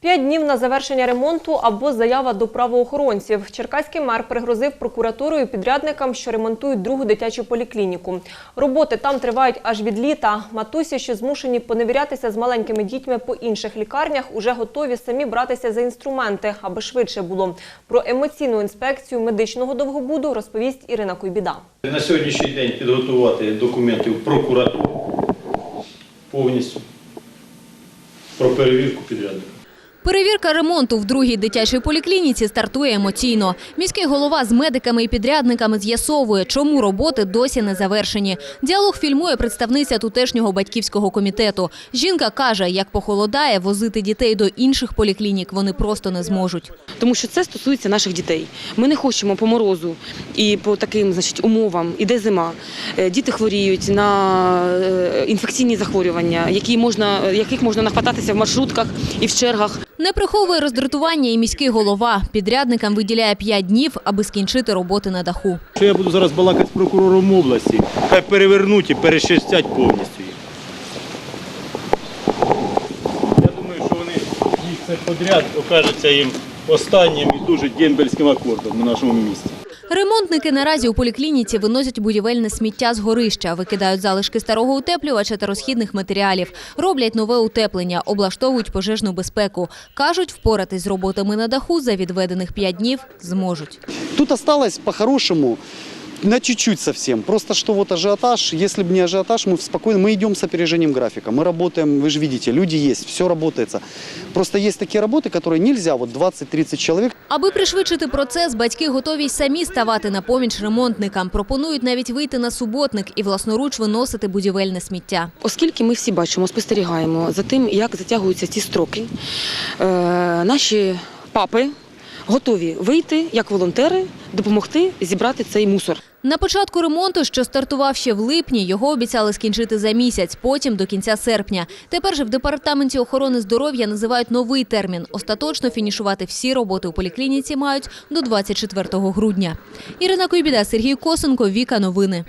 П'ять днів на завершення ремонту або заява до правоохоронців. Черкаський мер пригрозив прокуратурою підрядникам, що ремонтують другу дитячу поліклініку. Роботи там тривають аж від літа. Матусі, що змушені поневірятися з маленькими дітьми по інших лікарнях, уже готові самі братися за інструменти, аби швидше було. Про емоційну інспекцію медичного довгобуду розповість Ірина Куйбіда. На сьогоднішній день підготувати документи в прокуратуру повністю про перевірку підрядника. Перевірка ремонту в другій дитячій поліклініці стартує емоційно. Міський голова з медиками і підрядниками з'ясовує, чому роботи досі не завершені. Діалог фільмує представниця тутешнього батьківського комітету. Жінка каже, як похолодає, возити дітей до інших поліклінік вони просто не зможуть. тому що це стосується наших дітей. Ми не хочемо по морозу і по таким значить, умовам. Іде зима. Е, Діти хворіють на е, інфекційні захворювання, які можна, яких можна нахвататися в маршрутках і в чергах. Не приховує роздратування і міський голова. Підрядникам виділяє 5 днів, аби скінчити роботи на даху. Що я буду зараз балакати з прокурором області, хай перевернуть і перещастять повністю. Я думаю, що вони їх це подряд окажеться їм останнім і дуже дембельським акордом на нашому місці. Ремонтники наразі у поліклініці виносять будівельне сміття з горища, викидають залишки старого утеплювача та розхідних матеріалів, роблять нове утеплення, облаштовують пожежну безпеку. Кажуть, впоратись з роботами на даху за відведених 5 днів зможуть. Тут осталось по-хорошему на чуть-чуть совсем. Просто что вот ажиотаж, если бы не ажиотаж, мы спокойно, мы идем с опережением графика. Мы работаем, вы же видите, люди есть, все работается. Просто есть такие работы, которые нельзя, вот 20-30 человек, Аби пришвидшити процес, батьки готові й самі ставати на поміч ремонтникам. Пропонують навіть вийти на суботник і власноруч виносити будівельне сміття. Оскільки ми всі бачимо, спостерігаємо за тим, як затягуються ці строки, е, наші папи готові вийти як волонтери, допомогти зібрати цей мусор. На початку ремонту, що стартував ще в липні, його обіцяли скінчити за місяць, потім до кінця серпня. Тепер же в департаменті охорони здоров'я називають новий термін. Остаточно фінішувати всі роботи у поліклініці мають до 24 грудня. Ірина Койбіда, Сергій Косенко, Віка Новини.